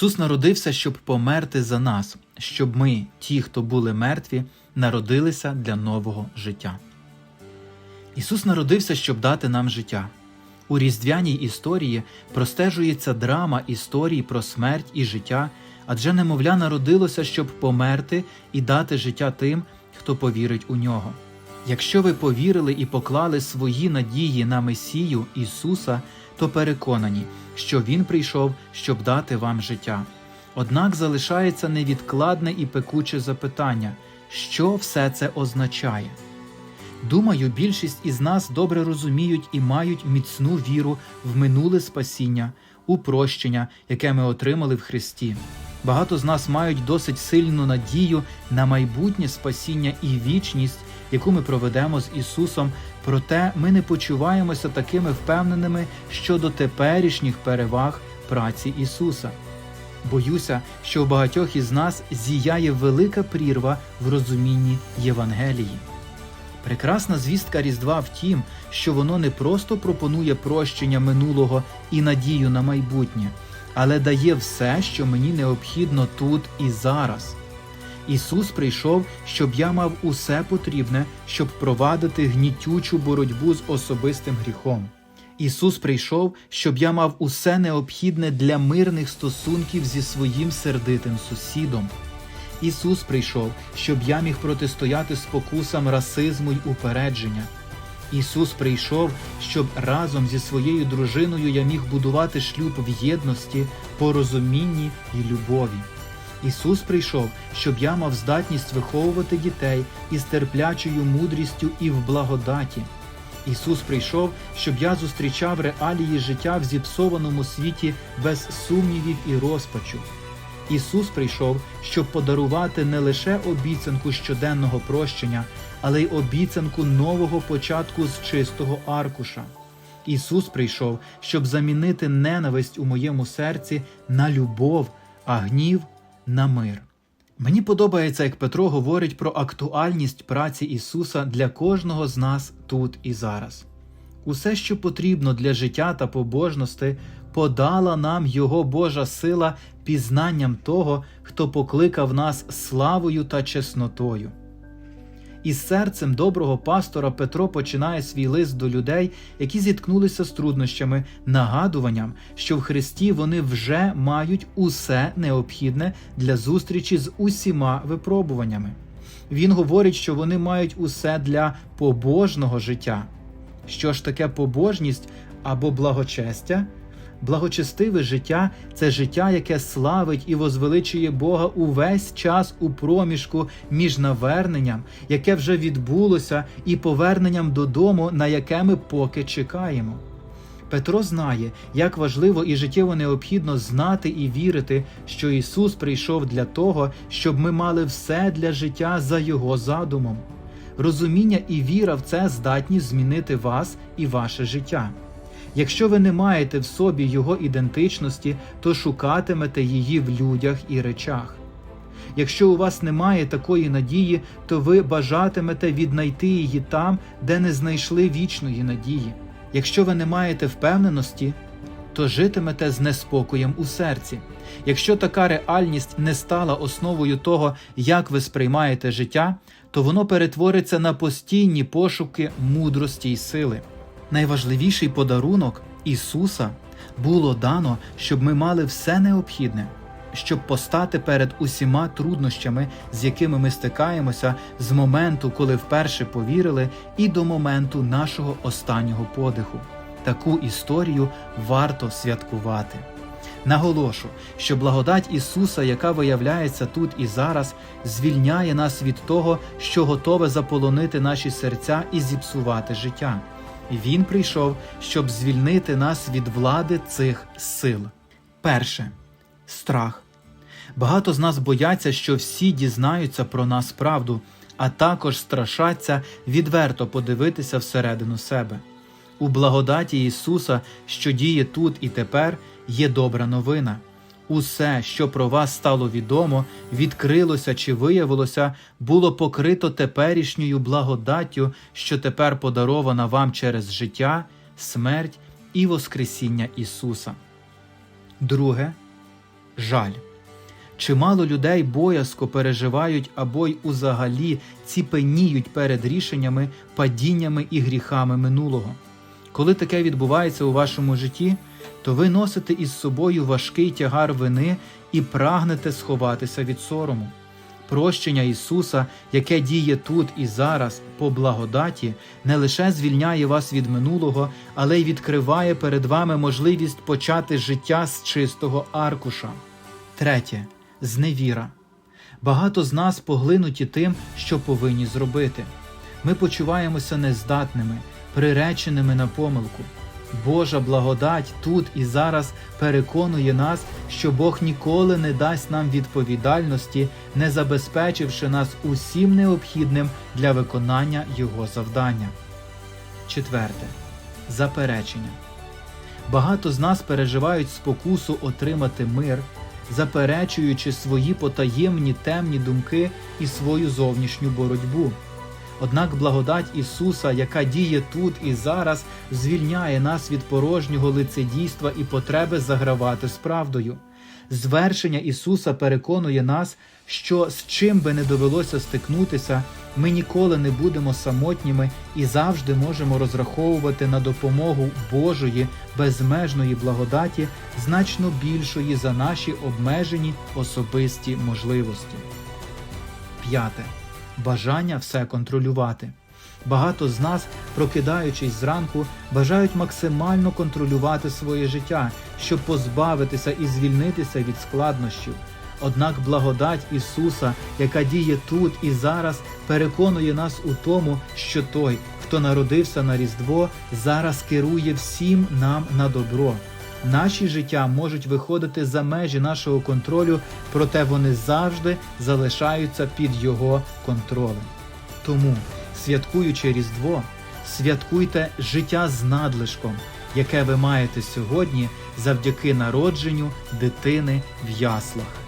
Ісус народився, щоб померти за нас, щоб ми, ті, хто були мертві, народилися для нового життя. Ісус народився, щоб дати нам життя. У різдвяній історії простежується драма історії про смерть і життя, адже немовля народилося, щоб померти і дати життя тим, хто повірить у нього. Якщо ви повірили і поклали свої надії на Месію Ісуса, то переконані, що Він прийшов, щоб дати вам життя. Однак залишається невідкладне і пекуче запитання, що все це означає. Думаю, більшість із нас добре розуміють і мають міцну віру в минуле спасіння, у прощення, яке ми отримали в Христі. Багато з нас мають досить сильну надію на майбутнє спасіння і вічність, яку ми проведемо з Ісусом, проте ми не почуваємося такими впевненими щодо теперішніх переваг праці Ісуса. Боюся, що у багатьох із нас зіяє велика прірва в розумінні Євангелії. Прекрасна звістка Різдва в тім, що воно не просто пропонує прощення минулого і надію на майбутнє, але дає все, що мені необхідно тут і зараз. Ісус прийшов, щоб я мав усе потрібне, щоб провадити гнітючу боротьбу з особистим гріхом. Ісус прийшов, щоб я мав усе необхідне для мирних стосунків зі своїм сердитим сусідом. Ісус прийшов, щоб я міг протистояти спокусам расизму й упередження. Ісус прийшов, щоб разом зі своєю дружиною я міг будувати шлюб в єдності, порозумінні й любові. Ісус прийшов, щоб я мав здатність виховувати дітей із терплячою мудрістю і в благодаті. Ісус прийшов, щоб я зустрічав реалії життя в зіпсованому світі без сумнівів і розпачу. Ісус прийшов, щоб подарувати не лише обіцянку щоденного прощення, але й обіцянку нового початку з чистого аркуша. Ісус прийшов, щоб замінити ненависть у моєму серці на любов, а гнів на мир. Мені подобається, як Петро говорить про актуальність праці Ісуса для кожного з нас тут і зараз. Усе, що потрібно для життя та побожності, подала нам Його Божа сила пізнанням того, хто покликав нас славою та чеснотою. Із серцем доброго пастора Петро починає свій лист до людей, які зіткнулися з труднощами, нагадуванням, що в Христі вони вже мають усе необхідне для зустрічі з усіма випробуваннями. Він говорить, що вони мають усе для побожного життя. Що ж таке побожність або благочестя? Благочестиве життя це життя, яке славить і возвеличує Бога увесь час у проміжку між наверненням, яке вже відбулося, і поверненням додому, на яке ми поки чекаємо. Петро знає, як важливо і життєво необхідно знати і вірити, що Ісус прийшов для того, щоб ми мали все для життя за Його задумом. Розуміння і віра в це здатні змінити вас і ваше життя. Якщо ви не маєте в собі його ідентичності, то шукатимете її в людях і речах. Якщо у вас немає такої надії, то ви бажатимете віднайти її там, де не знайшли вічної надії. Якщо ви не маєте впевненості, то житимете з неспокоєм у серці. Якщо така реальність не стала основою того, як ви сприймаєте життя, то воно перетвориться на постійні пошуки мудрості й сили. Найважливіший подарунок Ісуса було дано, щоб ми мали все необхідне, щоб постати перед усіма труднощами, з якими ми стикаємося з моменту, коли вперше повірили, і до моменту нашого останнього подиху. Таку історію варто святкувати. Наголошу, що благодать Ісуса, яка виявляється тут і зараз, звільняє нас від того, що готове заполонити наші серця і зіпсувати життя. Він прийшов, щоб звільнити нас від влади цих сил. Перше страх. Багато з нас бояться, що всі дізнаються про нас правду, а також страшаться відверто подивитися всередину себе. У благодаті Ісуса, що діє тут і тепер, є добра новина. Усе, що про вас стало відомо, відкрилося чи виявилося, було покрито теперішньою благодаттю, що тепер подарована вам через життя, смерть і Воскресіння Ісуса. Друге жаль. Чимало людей боязко переживають або й узагалі ціпеніють перед рішеннями, падіннями і гріхами минулого. Коли таке відбувається у вашому житті, то ви носите із собою важкий тягар вини і прагнете сховатися від сорому. Прощення Ісуса, яке діє тут і зараз по благодаті, не лише звільняє вас від минулого, але й відкриває перед вами можливість почати життя з чистого аркуша. Третє зневіра. Багато з нас поглинуті тим, що повинні зробити. Ми почуваємося нездатними, приреченими на помилку. Божа благодать тут і зараз переконує нас, що Бог ніколи не дасть нам відповідальності, не забезпечивши нас усім необхідним для виконання Його завдання. Четверте заперечення. Багато з нас переживають спокусу отримати мир, заперечуючи свої потаємні темні думки і свою зовнішню боротьбу. Однак благодать Ісуса, яка діє тут і зараз, звільняє нас від порожнього лицедійства і потреби загравати з правдою. Звершення Ісуса переконує нас, що з чим би не довелося стикнутися, ми ніколи не будемо самотніми і завжди можемо розраховувати на допомогу Божої безмежної благодаті, значно більшої за наші обмежені особисті можливості. П'яте бажання все контролювати. Багато з нас, прокидаючись зранку, бажають максимально контролювати своє життя, щоб позбавитися і звільнитися від складнощів. Однак благодать Ісуса, яка діє тут і зараз, переконує нас у тому, що той, хто народився на Різдво, зараз керує всім нам на добро. Наші життя можуть виходити за межі нашого контролю, проте вони завжди залишаються під його контролем. Тому, святкуючи Різдво, святкуйте життя з надлишком, яке ви маєте сьогодні завдяки народженню дитини в яслах.